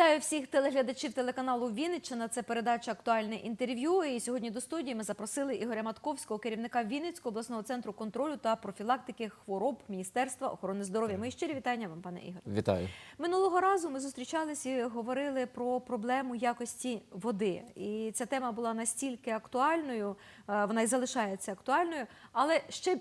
Вітаю всіх телеглядачів телеканалу Вінниччина. Це передача Актуальне інтерв'ю. І сьогодні до студії ми запросили Ігоря Матковського, керівника Вінницького обласного центру контролю та профілактики хвороб Міністерства охорони здоров'я. Мої щирі вітання вам, пане Ігор. Вітаю. Минулого разу ми зустрічалися і говорили про проблему якості води. І ця тема була настільки актуальною, е, вона і залишається актуальною, але ще.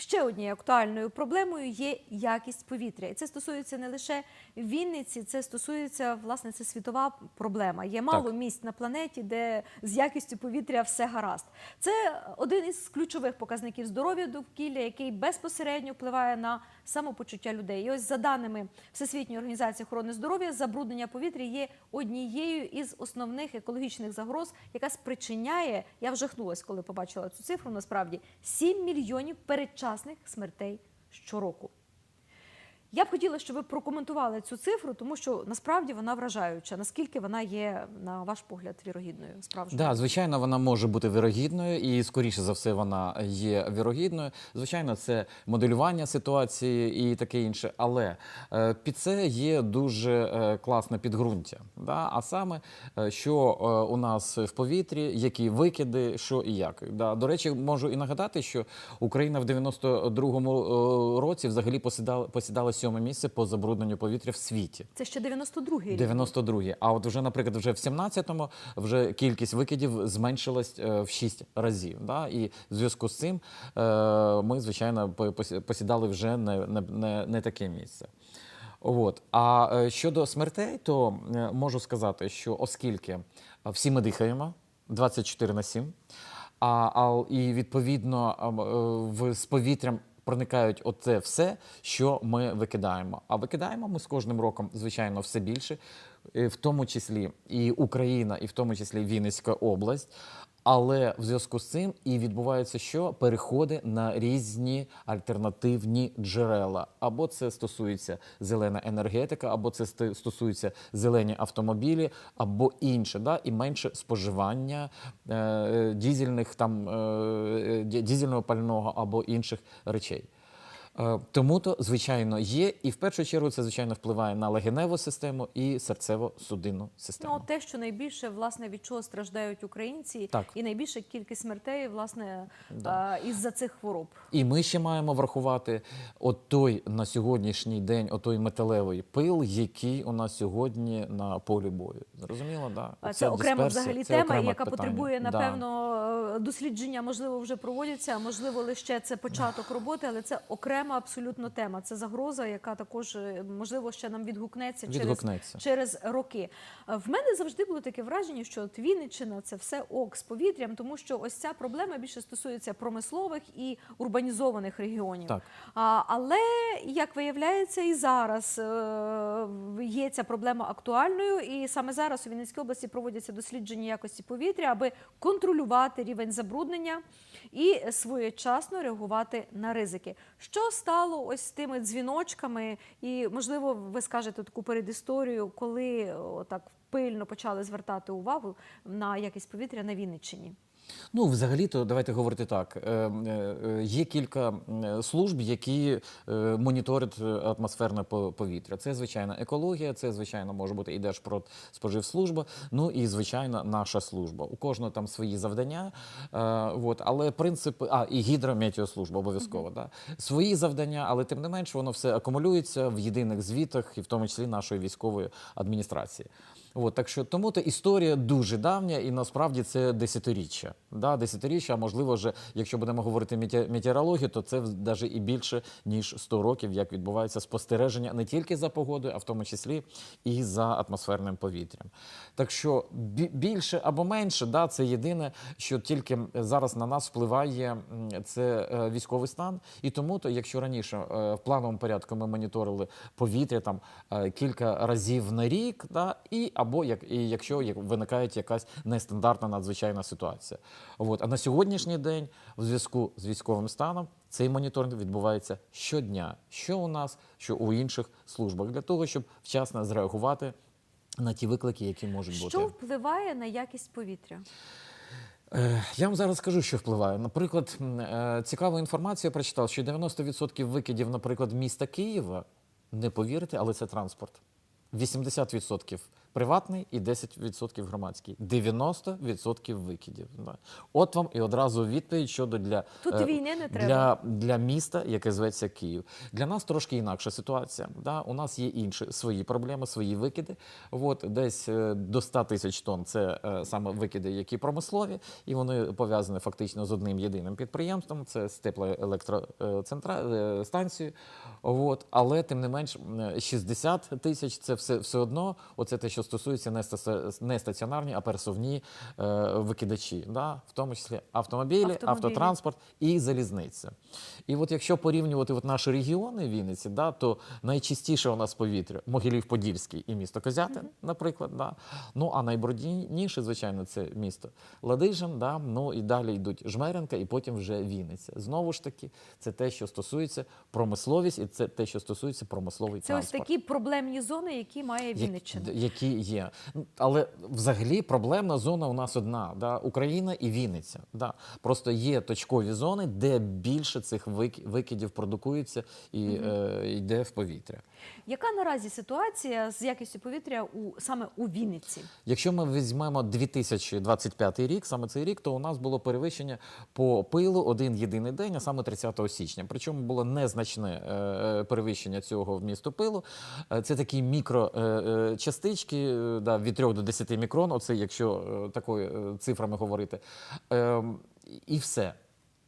Ще однією актуальною проблемою є якість повітря, і це стосується не лише Вінниці, це стосується власне це світова проблема. Є мало Так. місць на планеті, де з якістю повітря все гаразд. Це один із ключових показників здоров'я довкілля, який безпосередньо впливає на самопочуття людей. І ось за даними Всесвітньої організації охорони здоров'я, забруднення повітря є однією із основних екологічних загроз, яка спричиняє. Я вжахнулась, коли побачила цю цифру. Насправді 7 мільйонів передчасних смертей щороку. Я б хотіла, щоб ви прокоментували цю цифру, тому що насправді вона вражаюча. Наскільки вона є, на ваш погляд, вірогідною справжньою? Да, звичайно, вона може бути вірогідною, і скоріше за все вона є вірогідною. Звичайно, це моделювання ситуації і таке інше. Але е, під це є дуже е, класне підґрунтя. Да? А саме, е, що у нас в повітрі, які викиди, що і як. Да? До речі, можу і нагадати, що Україна в 92-му е, році взагалі посідала, посідала сьоме місце по забрудненню повітря в світі. Це ще 92-й рік. 92-й. А от вже, наприклад, вже в 17-му вже кількість викидів зменшилась е, в 6 разів. Да? І в зв'язку з цим е, ми, звичайно, посідали вже не, не, не, таке місце. От. А е, щодо смертей, то можу сказати, що оскільки всі ми дихаємо 24 на 7, а, а і відповідно в, з повітрям проникають оце все, що ми викидаємо. А викидаємо ми з кожним роком, звичайно, все більше, е, в тому числі і Україна, і в тому числі Вінницька область. Але в зв'язку з цим і відбувається, що переходи на різні альтернативні джерела. Або це стосується зелена енергетика, або це стосується зелені автомобілі, або інше, да? і менше споживання е, дізельних там е, дізельного пального або інших речей. Е, Тому то, звичайно, є, і в першу чергу це звичайно впливає на легеневу систему і серцево-судинну систему. Ну, те, що найбільше власне від чого страждають українці, Так. і найбільша кількість смертей власне Да. е, із-за цих хвороб. І ми ще маємо врахувати от той на сьогоднішній день, отой металевий пил, який у нас сьогодні на полі бою. Зрозуміло, да? А Оця Це окрема взагалі це тема, яка питання. потребує напевно е, дослідження. Можливо, вже проводяться, а можливо, лише це початок роботи, але це окрема абсолютно тема. Це загроза, яка також е, можливо ще нам відгукнеться, Відгукнеться. через через роки. Е, В мене завжди було таке враження, що от Вінниччина це все ок з повітрям, тому що ось ця проблема більше стосується промислових і урбанізованих регіонів. Так. А, але як виявляється, і зараз е, є ця проблема актуальною, і саме зараз у Вінницькій області проводяться дослідження якості повітря, аби контролювати рівень забруднення і своєчасно реагувати на ризики. Що стало ось тими дзвіночками? І можливо, ви скажете таку передісторію, коли так пильно почали звертати увагу на якість повітря на Вінниччині. Ну, взагалі-то, давайте говорити так. е, е, е, Є кілька служб, які е, моніторять атмосферне по- повітря. Це звичайно екологія, це звичайно може бути і Держпродспоживслужба, ну і звичайно наша служба. У кожного там свої завдання. е, от, але принципи, а і гідрометеослужба обов'язково. Да? Свої завдання, але тим не менш воно все акумулюється в єдиних звітах, і в тому числі нашої військової адміністрації. От, так що тому то історія дуже давня, і насправді це десятиріччя. Да, десятиріччя, а можливо, вже, якщо будемо говорити мете- метеорологію, то це навіть і більше ніж 100 років, як відбувається спостереження не тільки за погодою, а в тому числі і за атмосферним повітрям. Так що бі- більше або менше, да, це єдине, що тільки зараз на нас впливає це е, військовий стан. І тому, то, якщо раніше е, в плановому порядку ми моніторили повітря там е, кілька разів на рік, да, і або як і якщо як виникає якась нестандартна надзвичайна ситуація. От. А на сьогоднішній день, в зв'язку з військовим станом, цей моніторинг відбувається щодня, що у нас, що у інших службах, для того, щоб вчасно зреагувати на ті виклики, які можуть бути. Що впливає на якість повітря? Е, Я вам зараз скажу, що впливає. Наприклад, е, цікаву інформацію я прочитав, що 90% викидів, наприклад, міста Києва, не повірите, але це транспорт. 80% Приватний і 10% громадський. 90% викидів. От вам і одразу відповідь щодо для, Тут е, війни не треба. для, для міста, яке зветься Київ. Для нас трошки інакша ситуація. Да? У нас є інші свої проблеми, свої викиди. От десь е, до 100 тисяч тонн це е, саме викиди, які промислові, і вони пов'язані фактично з одним єдиним підприємством. Це з теплоелектростанцією. От. Але тим не менш, 60 тисяч це все, все одно. Оце те, що стосується не не стаціонарні, а пересувні е, викидачі, да? в тому числі автомобілі, Автомобілі. автотранспорт і залізниця. І от якщо порівнювати от наші регіони Вінниці, да, то найчистіше у нас повітря Могилів-Подільський і місто Козятин, наприклад. Да. Ну а найбрудніше, звичайно, це місто Ладижин, да, ну і далі йдуть Жмеренка, і потім вже Вінниця. Знову ж таки, це те, що стосується промисловість, і це те, що стосується промисловий Це ось такі проблемні зони, які має Вінниччина. які є. Але взагалі проблемна зона у нас одна: да? Україна і Вінниця. Да? Просто є точкові зони, де більше цих викидів продукується і е, йде в повітря. Яка наразі ситуація з якістю повітря у саме у Вінниці? Якщо ми візьмемо 2025 рік, саме цей рік, то у нас було перевищення по пилу один єдиний день, а саме 30 січня. Причому було незначне е, перевищення цього вмісту пилу. Е, Це такі мікрочастички е, да, від 3 до 10 мікрон, оце якщо е, такою е, цифрами говорити. Ем, І все.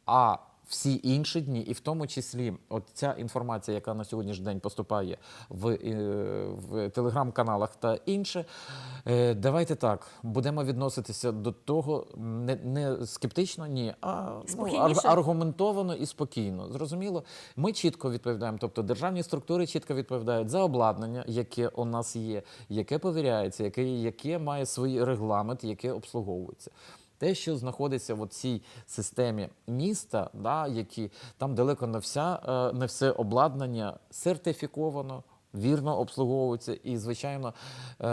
А всі інші дні, і в тому числі от ця інформація, яка на сьогоднішній день поступає в, е, в телеграм-каналах та інше, е, давайте так будемо відноситися до того не, не скептично, ні, а ну, аргументовано і спокійно. Зрозуміло, ми чітко відповідаємо. Тобто державні структури чітко відповідають за обладнання, яке у нас є, яке перевіряється, яке, яке має свій регламент, яке обслуговується. Те, що знаходиться в цій системі міста, да, які там далеко не вся е, не все обладнання сертифіковано. Вірно обслуговується, і звичайно, е,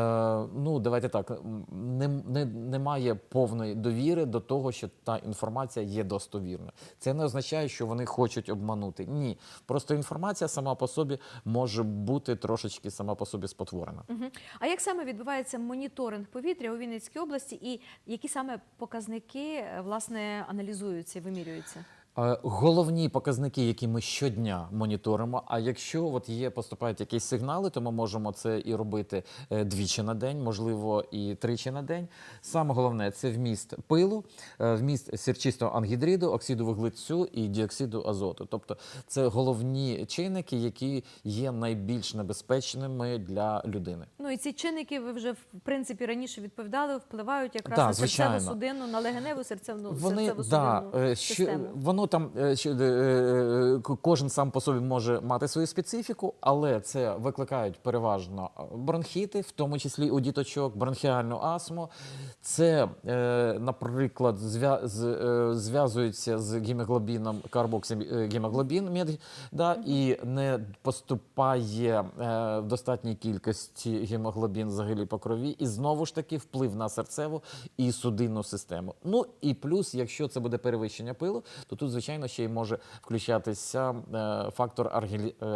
ну давайте так, не, не, немає повної довіри до того, що та інформація є достовірною. Це не означає, що вони хочуть обманути. Ні, просто інформація сама по собі може бути трошечки сама по собі спотворена. Мгм. А як саме відбувається моніторинг повітря у Вінницькій області, і які саме показники е, власне аналізуються вимірюються? Е, Головні показники, які ми щодня моніторимо. А якщо от є поступають якісь сигнали, то ми можемо це і робити е, двічі на день, можливо, і тричі на день. Саме головне це вміст пилу, е, вміст сірчистого ангідриду, оксиду вуглецю і діоксиду азоту. Тобто це головні чинники, які є найбільш небезпечними для людини. Ну і ці чинники ви вже в принципі раніше відповідали, впливають якраз Да, на серцеву судинну, на легеневу серцевну Вони серцево да, судинну е, що, воно там е, е, е, кожен сам по собі може мати свою специфіку, але це викликають переважно бронхіти, в тому числі у діточок, бронхіальну астму. Це, наприклад, зв'язується з гемоглобіном, карбоксигемоглобін, мед, да, і не поступає в достатній кількості гемоглобін взагалі по крові, і знову ж таки вплив на серцеву і судинну систему. Ну і плюс, якщо це буде перевищення пилу, то тут, звичайно, ще й може включатися е, фактор е, е,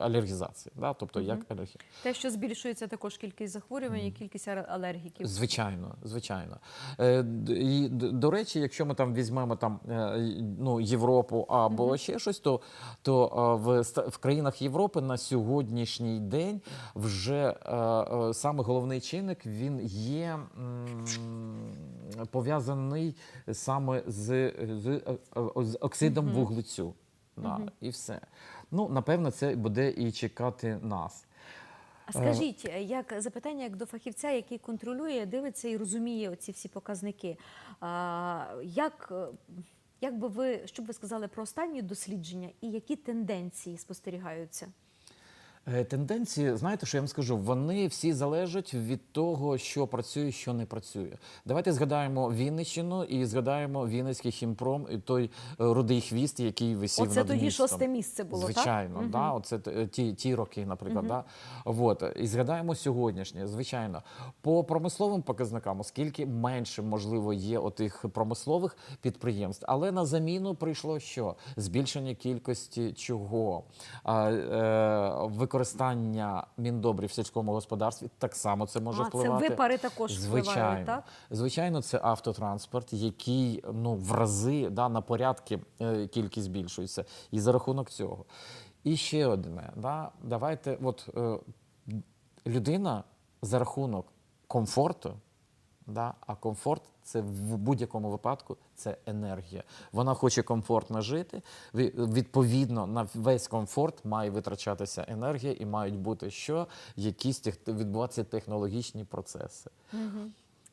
алергізації, да? тобто як алергія. Те, що збільшується також кількість захворювань і кількість алергіків. Звичайно, звичайно. І, до речі, якщо ми там візьмемо там, ну, Європу або ще щось, то, то в, в країнах Європи на сьогоднішній день вже саме головний чинник він є пов'язаний саме з, з, з оксидом вуглецю. Да, І все. Ну, напевно, це буде і чекати нас. А скажіть, як запитання як до фахівця, який контролює, дивиться і розуміє оці всі показники. А, як, е, як би ви що б ви сказали про останні дослідження і які тенденції спостерігаються? Е, Тенденції, знаєте, що я вам скажу? Вони всі залежать від того, що працює, що не працює. Давайте згадаємо Вінниччину і згадаємо Вінницький хімпром і той е, рудий хвіст, який висів Оце над тоді містом. шосте місце було, так? звичайно, да, оце ті, ті роки, наприклад. Да? Вот. І згадаємо сьогоднішнє, звичайно. По промисловим показникам, оскільки менше, можливо, є отих промислових підприємств, але на заміну прийшло що? Збільшення кількості чого? Е, використання використання міндобрів в сільському господарстві так само це може А, це впливати. випари також впливають, Звичайно. так? Звичайно, це автотранспорт, який ну, в рази да, на порядки е, кількість збільшується. І за рахунок цього. І ще одне. Да, давайте, от е, людина за рахунок комфорту, да, а комфорт це в будь-якому випадку це енергія. Вона хоче комфортно жити. Відповідно, на весь комфорт має витрачатися енергія і мають бути що? Якісь відбуватися технологічні процеси.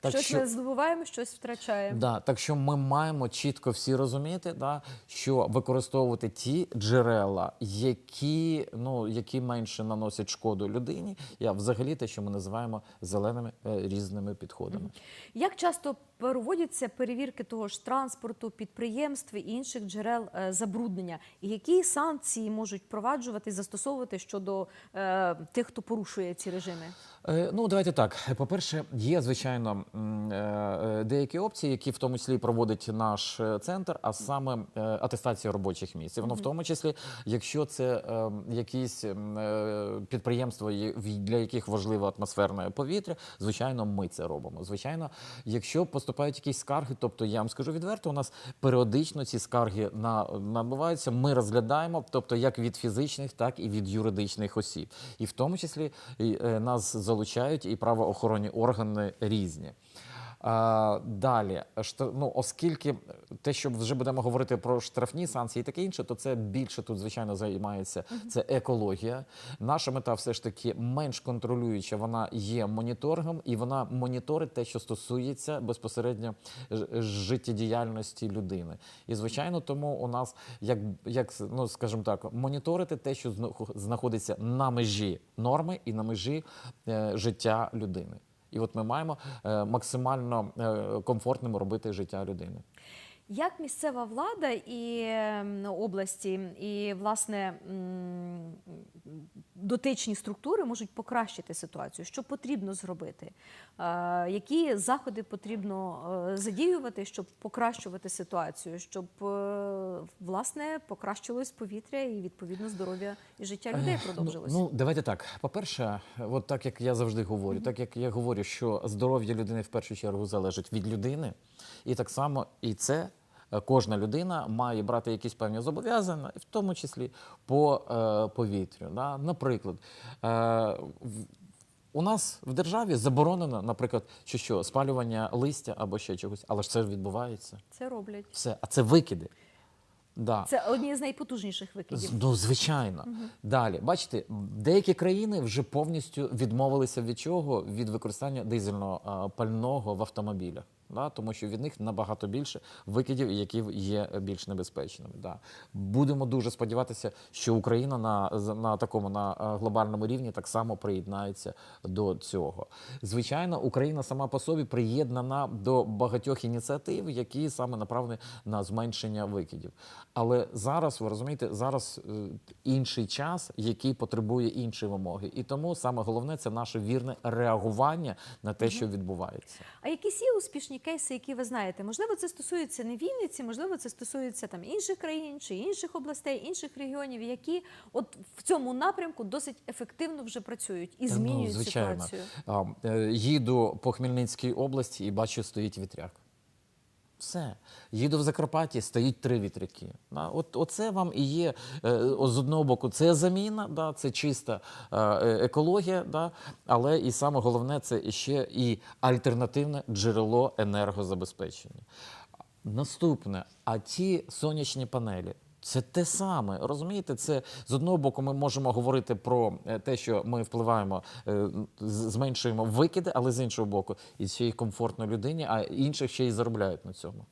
Так щось що- ми здобуваємо, щось втрачаємо. Да, так що ми маємо чітко всі розуміти, да, що використовувати ті джерела, які, ну, які менше наносять шкоду людині, а взагалі те, що ми називаємо зеленими е, різними підходами. Як часто проводяться перевірки того ж транспорту, підприємств і інших джерел е, забруднення? І які санкції можуть впроваджувати, застосовувати щодо е, тих, хто порушує ці режими? Е, Ну, давайте так. По-перше, є звичайно е, деякі опції, які в тому числі проводить наш центр, а саме атестація робочих місць. І Воно в тому числі, якщо це якісь підприємства, для яких важливе атмосферне повітря, звичайно, ми це робимо. Звичайно, якщо поступають якісь скарги, тобто я вам скажу відверто, у нас періодично ці скарги на, набуваються. Ми розглядаємо, тобто як від фізичних, так і від юридичних осіб. І в тому числі е, нас залучають і правоохоронні органи різні. А, далі, ну, оскільки те, що вже будемо говорити про штрафні санкції і таке інше, то це більше тут, звичайно, займається це екологія. Наша мета все ж таки менш контролююча, вона є моніторингом, і вона моніторить те, що стосується безпосередньо життєдіяльності людини. І звичайно, тому у нас як, як ну скажімо так, моніторити те, що зна- знаходиться на межі норми і на межі е, життя людини. І от ми маємо е, максимально е, комфортним робити життя людини. Як місцева влада і ем, області, і власне дотичні структури можуть покращити ситуацію? Що потрібно зробити? Е, Які заходи потрібно е, задіювати, щоб покращувати ситуацію, щоб е, власне покращилось повітря і відповідно здоров'я і життя людей продовжилось? Ну, ну давайте так. По-перше, от так як я завжди говорю, так як я говорю, що здоров'я людини в першу чергу залежить від людини, і так само і це. Е, Кожна людина має брати якісь певні зобов'язання, в тому числі по е, повітрю. Да? Наприклад, е, у нас в державі заборонено, наприклад, що, що спалювання листя або ще чогось, але ж це відбувається. Це роблять. Все, а це викиди. Да. Це одні з найпотужніших викидів. Ну, звичайно. Далі, бачите, деякі країни вже повністю відмовилися від чого? Від використання дизельного а, пального в автомобілях. Да? Тому що від них набагато більше викидів, які є більш небезпечними. Да. Будемо дуже сподіватися, що Україна на, на такому на глобальному рівні так само приєднається до цього. Звичайно, Україна сама по собі приєднана до багатьох ініціатив, які саме направлені на зменшення викидів. Але зараз ви розумієте, зараз е, інший час, який потребує іншої вимоги, і тому саме головне це наше вірне реагування на те, що відбувається. А якісь є успішні кейси, які ви знаєте? Можливо, це стосується не Вінниці, можливо, це стосується там інших країн чи інших областей, інших регіонів, які от в цьому напрямку досить ефективно вже працюють і змінюють ну, звичайно. ситуацію. А, е, їду по Хмельницькій області і бачу, стоїть вітряк. Все. Їду в Закарпатті, стоїть три вітряки. От, оце вам і є е, з одного боку, це заміна, да, це чиста е, е, екологія, да, але і саме головне це ще і альтернативне джерело енергозабезпечення. Наступне, а ті сонячні панелі. Це те саме, розумієте? Це з одного боку, ми можемо говорити про е, те, що ми впливаємо, е, зменшуємо викиди, але з іншого боку, і ще й комфортно людині, а інших ще й заробляють на цьому.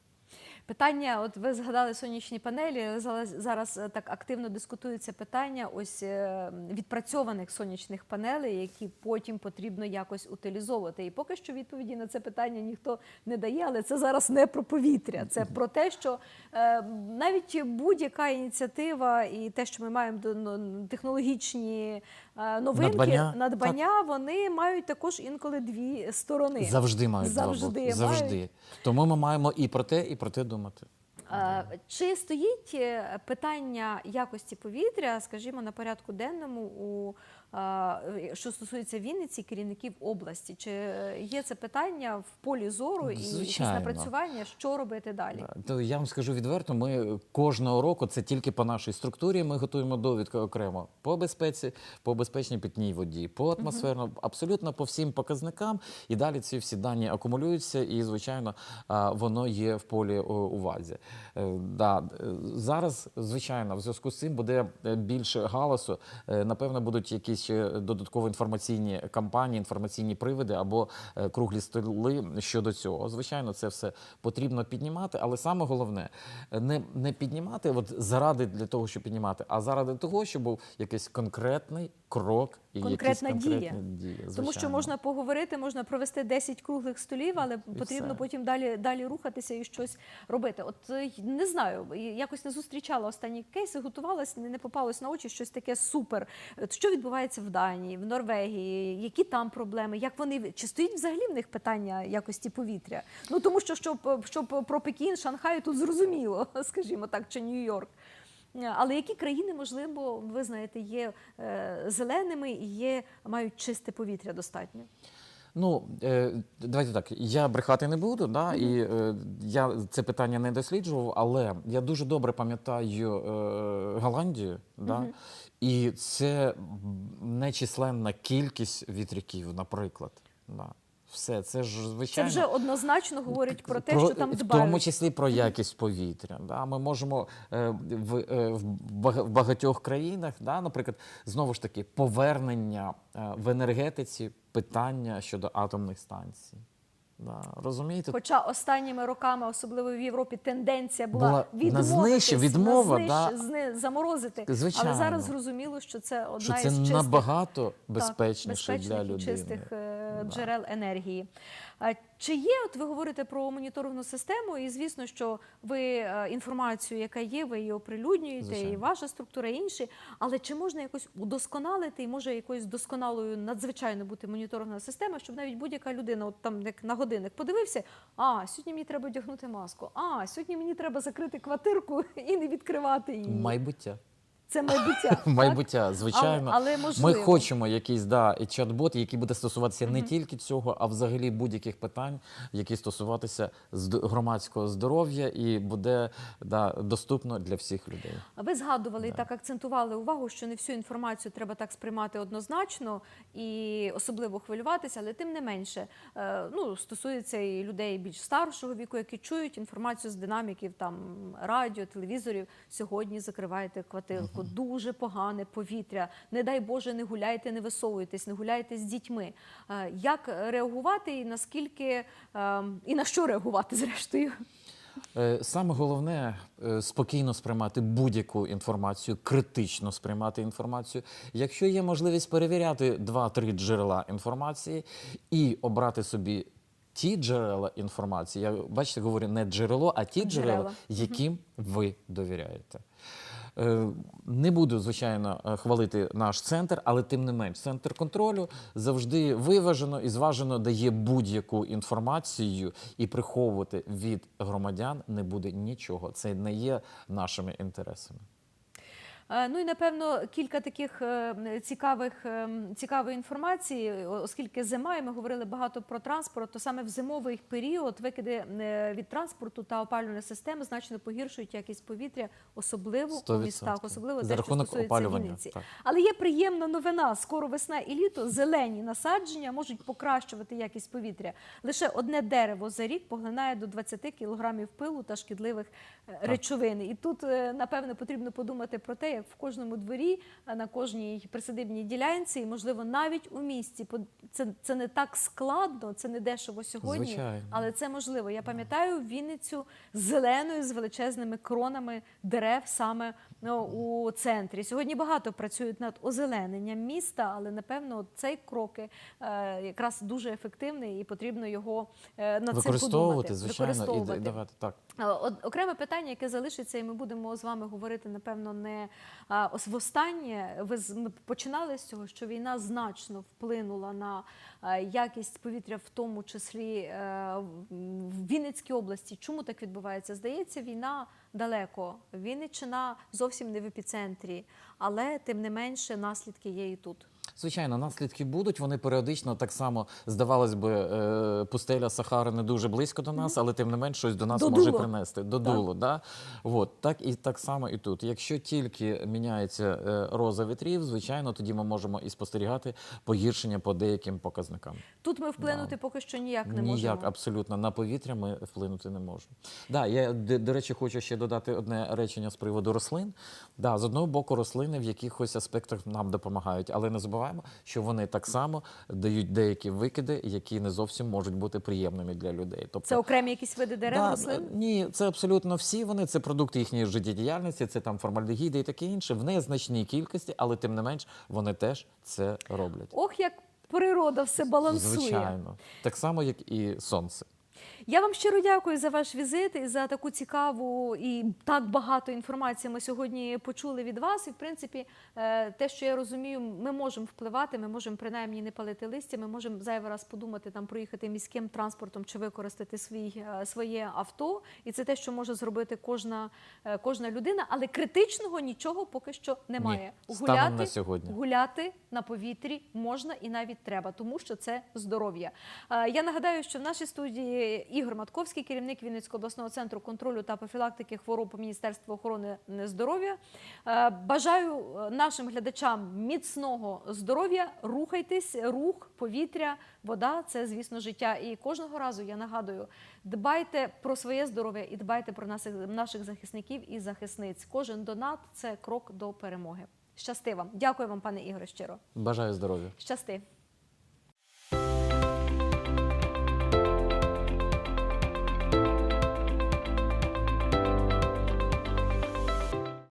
Питання, от ви згадали сонячні панелі. Зараз, зараз е, так активно дискутується питання ось е, відпрацьованих сонячних панелей, які потім потрібно якось утилізовувати. І поки що відповіді на це питання ніхто не дає, але це зараз не про повітря. Це про те, що е, навіть будь-яка ініціатива і те, що ми маємо ну, технологічні новинки, Надбання. надбання, вони мають також інколи дві сторони. Завжди мають два Завжди мають. Завжди. Тому ми маємо і про те, і про те думати. Е, Чи стоїть е, питання якості повітря, скажімо, на порядку денному у що стосується Вінниці, керівників області. Чи е, є це питання в полі зору і якісь напрацювання, що робити далі? То я вам скажу відверто, ми кожного року, це тільки по нашій структурі, ми готуємо довідку окремо по безпеці, по безпечній питній воді, по атмосферно, абсолютно по всім показникам. І далі ці всі дані акумулюються, і звичайно воно є в полі увазі. Е, Да, е, зараз, звичайно, в зв'язку з цим буде е, більше галасу. Е, Напевно, будуть якісь ще додаткові інформаційні кампанії, інформаційні приводи або е, круглі столи щодо цього. Звичайно, це все потрібно піднімати, але саме головне е, не, не піднімати от заради для того, щоб піднімати, а заради того, щоб був якийсь конкретний крок і Конкретна якісь дія. Тому що можна поговорити, можна провести 10 круглих столів, але потрібно все. потім далі, далі рухатися і щось робити. От е, не знаю, якось не зустрічала останні кейси, готувалась, не, не попалось на очі щось таке супер. Що відбувається в Данії, в Норвегії, які там проблеми, як вони чи стоїть взагалі в них питання якості повітря? Ну тому що щоб, щоб про Пекін, Шанхай тут зрозуміло, скажімо так, чи Нью-Йорк. Але які країни, можливо, ви знаєте, є е, зеленими і є, мають чисте повітря достатньо? Ну, е, давайте так, я брехати не буду, да, і е, я це питання не досліджував, але я дуже добре пам'ятаю Голландію, да, і це нечисленна кількість вітряків, наприклад. Да. Все, це ж Це вже однозначно говорить про те, що там в дбають. тому числі про якість повітря. Да? Ми можемо е, в, е, в в багатьох країнах, да, наприклад, знову ж таки, повернення е, в енергетиці питання щодо атомних станцій. Да, розумієте? Хоча останніми роками, особливо в Європі, тенденція була, Була на відмовитись, знищ- відмова, на знищ- да. заморозити. Звичайно. Але зараз зрозуміло, що це одна що це із чистих набагато так, безпечніше безпечних для людини. чистих е, Да. джерел енергії. Чи є, от ви говорите про моніторингову систему, і звісно, що ви е, інформацію, яка є, ви її оприлюднюєте, і ваша структура, і інші. Але чи можна якось удосконалити, і може якоюсь досконалою надзвичайно бути моніторингова система, щоб навіть будь-яка людина, от там як на годинник подивився, а сьогодні мені треба одягнути маску, а сьогодні мені треба закрити квартирку і не відкривати її. Майбуття. Це майбуття. Майбуття, звичайно. Але, але Ми хочемо якийсь да, чат-бот, який буде стосуватися не тільки цього, а взагалі будь-яких питань, які стосуватися громадського здоров'я, і буде да, доступно для всіх людей. Ви згадували і так акцентували увагу, що не всю інформацію треба так сприймати однозначно і особливо хвилюватися, але тим не менше, е, ну стосується і людей більш старшого віку, які чують інформацію з динаміків там радіо, телевізорів. Сьогодні закривайте квартирку. Дуже погане повітря. Не дай Боже, не гуляйте, не висовуйтесь, не гуляйте з дітьми. Е, Як реагувати і наскільки е, і на що реагувати зрештою? Е, Саме головне спокійно сприймати будь-яку інформацію, критично сприймати інформацію. Якщо є можливість перевіряти два-три джерела інформації і обрати собі ті джерела інформації, я бачите, говорю не джерело, а ті Джерела. джерела, яким ви довіряєте. Е, Не буду, звичайно, е, хвалити наш центр, але тим не менш, центр контролю завжди виважено і зважено дає будь-яку інформацію, і приховувати від громадян не буде нічого. Це не є нашими інтересами. Е, Ну і напевно кілька таких е, цікавих е, цікавої інформації, оскільки зима, і ми говорили багато про транспорт, то саме в зимовий період викиди від транспорту та опалювальної системи значно погіршують якість повітря, особливо у 100%. містах, особливо рахунок стосується опалювання, Вінниці. так. Але є приємна новина: скоро весна і літо зелені насадження можуть покращувати якість повітря. Лише одне дерево за рік поглинає до 20 кілограмів пилу та шкідливих е, речовин. І тут, напевно, потрібно подумати про те, як в кожному дворі, е, на кожній присадибній ділянці, і, можливо, навіть у місті. Це, це не так складно, це не дешево сьогодні, Звичайно. але це можливо. Я пам'ятаю Вінницю зеленою з величезними кронами дерев саме у центрі. Сьогодні багато працюють над озелененням міста, але напевно цей крок е, якраз дуже ефективний і потрібно його е, цим Використовувати, подумати. звичайно, і давати так. Е, Окреме питання, яке залишиться, і ми будемо з вами говорити, напевно, не а, ос- востаннє. Ви починали з цього, що війна значно вплинула на якість повітря, в тому числі е, в Вінницькій області. Чому так відбувається? Здається, війна далеко. Вінниччина зовсім не в епіцентрі, але тим не менше наслідки є і тут. Звичайно, наслідки будуть. Вони періодично так само здавалось би, е, пустеля Сахари не дуже близько до нас, але тим не менш щось до нас До може принести. До дулу, да? От, так і так само і тут. Якщо тільки міняється е, роза вітрів, звичайно, тоді ми можемо і спостерігати погіршення по деяким показникам. Тут ми вплинути поки що ніяк не Ніяк можемо. абсолютно на повітря ми вплинути не можемо. Да, я до, речі, хочу ще додати одне речення з приводу рослин. Да, з одного боку, рослини в якихось аспектах нам допомагають, але не забуваємо, що вони так само дають деякі викиди, які не зовсім можуть бути приємними для людей. Тобто Це окремі якісь види дерев, Да, рослин? Ні, це абсолютно всі вони. Це продукти їхньої життєдіяльності, це там формальдегіди і таке інше в незначній кількості, але тим не менш вони теж це роблять. Ох, як природа все балансує. Звичайно, так само, як і сонце. Я вам щиро дякую за ваш візит і за таку цікаву і так багато інформації ми сьогодні почули від вас. І в принципі, е, те, що я розумію, ми можемо впливати, ми можемо принаймні не палити листя, ми можемо зайвий раз подумати там проїхати міським транспортом чи використати свій, е, своє авто. І це те, що може зробити кожна, е, кожна людина, але критичного нічого поки що немає. станом на сьогодні. Гуляти на повітрі можна і навіть треба, тому що це здоров'я. Я нагадаю, що в нашій студії Ігор Матковський, керівник Вінницького обласного центру контролю та профілактики хвороб Міністерства охорони здоров'я. Е, Бажаю е, нашим глядачам міцного здоров'я. Рухайтесь, рух, повітря, вода це, звісно, життя. І кожного разу я нагадую, дбайте про своє здоров'я і дбайте про наших, наших захисників і захисниць. Кожен донат це крок до перемоги. Щасти вам. Дякую вам, пане Ігоре, щиро. Бажаю здоров'я. Щасти.